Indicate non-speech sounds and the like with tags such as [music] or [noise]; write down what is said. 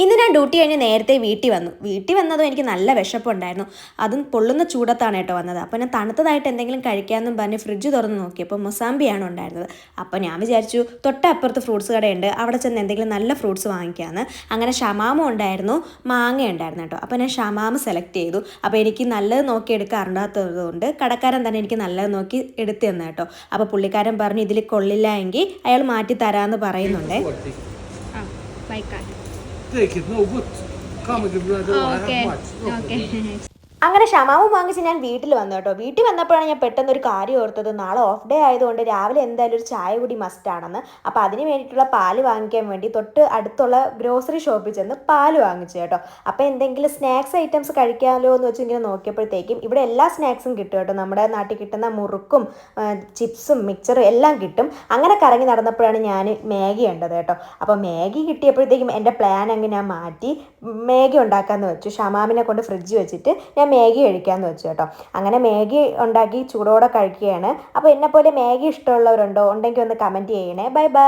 ഇന്ന് ഞാൻ ഡ്യൂട്ടി കഴിഞ്ഞ് നേരത്തെ വീട്ടിൽ വന്നു. വീട്ടിൽ വന്നതും എനിക്ക് നല്ല വിശപ്പുണ്ടായിരുന്നു. അതും പൊള്ളുന്ന ചൂടത്താണ് കേട്ടോ വന്നത്. അപ്പോൾ ഞാൻ തണുത്തതായിട്ട് എന്തെങ്കിലും കഴിക്കാമെന്നും പറഞ്ഞ് ഫ്രിഡ്ജ് തുറന്ന് നോക്കിയപ്പോൾ മൊസാമ്പിയാണ് ഉണ്ടായിരുന്നത്. അപ്പോൾ ഞാൻ വിചാരിച്ചു തൊട്ടപ്പുറത്ത് ഫ്രൂട്ട്സ് കടയുണ്ട്. അവിടെ ചെന്ന് എന്തെങ്കിലും നല്ല ഫ്രൂട്ട്സ് വാങ്ങിക്കാമെന്ന് അങ്ങനെ ഷമാമ ഉണ്ടായിരുന്നു. മാങ്ങ ഉണ്ടായിരുന്നു കേട്ടോ. അപ്പോൾ ഞാൻ ഷമാമ സെലക്ട് ചെയ്തു. അപ്പോൾ എനിക്ക് നല്ലത് നോക്കി എടുക്കാറുണ്ടാത്തതുകൊണ്ട് കടക്കാരൻ തന്നെ എനിക്ക് നല്ലത് നോക്കി എടുത്തു തന്നെ കേട്ടോ. അപ്പോൾ പുള്ളിക്കാരൻ പറഞ്ഞു ഇതിൽ കൊള്ളില്ല എങ്കിൽ അയാൾ മാറ്റി തരാമെന്ന് പറയുന്നുണ്ടേ. ആ take it. No good. Comedy, blah. Oh, I have much. No okay. [laughs] അങ്ങനെ ക്ഷമാവ് വാങ്ങിച്ച് ഞാൻ വീട്ടിൽ വന്നു കേട്ടോ. വീട്ടിൽ വന്നപ്പോഴാണ് ഞാൻ പെട്ടെന്ന് ഒരു കാര്യം ഓർത്തത്. നാളെ ഓഫ് ഡേ ആയതുകൊണ്ട് രാവിലെ എന്തായാലും ഒരു ചായ കൂടി മസ്റ്റാണെന്ന് അപ്പോൾ അതിന് വേണ്ടിയിട്ടുള്ള പാൽ വാങ്ങിക്കാൻ വേണ്ടി തൊട്ട് അടുത്തുള്ള ഗ്രോസറി ഷോപ്പിൽ ചെന്ന് പാൽ വാങ്ങിച്ചു കേട്ടോ. അപ്പോൾ എന്തെങ്കിലും സ്നാക്സ് ഐറ്റംസ് കഴിക്കാമല്ലോ എന്ന് വെച്ച് ഇങ്ങനെ നോക്കിയപ്പോഴത്തേക്കും ഇവിടെ എല്ലാ സ്നാക്സും കിട്ടും കേട്ടോ. നമ്മുടെ നാട്ടിൽ കിട്ടുന്ന മുറുക്കും ചിപ്സും മിക്സറും എല്ലാം കിട്ടും. അങ്ങനെ കറങ്ങി നടന്നപ്പോഴാണ് ഞാൻ മാഗി ഉണ്ടത് കേട്ടോ. അപ്പോൾ മാഗി കിട്ടിയപ്പോഴത്തേക്കും എന്റെ പ്ലാൻ അങ്ങ് ഞാൻ മാറ്റി. മാഗി ഉണ്ടാക്കാമെന്ന് വെച്ചു. ഷമാമിനെ കൊണ്ട് ഫ്രിഡ്ജ് വെച്ചിട്ട് ഞാൻ മാഗി കഴിക്കാമെന്ന് വെച്ചു കേട്ടോ. അങ്ങനെ മാഗി ഉണ്ടാക്കി ചൂടോടെ കഴിക്കുകയാണ്. അപ്പോൾ എന്നെപ്പോലെ മാഗി ഇഷ്ടമുള്ളവരുണ്ടോ? ഉണ്ടെങ്കിൽ ഒന്ന് കമന്റ് ചെയ്യണേ. Bye bye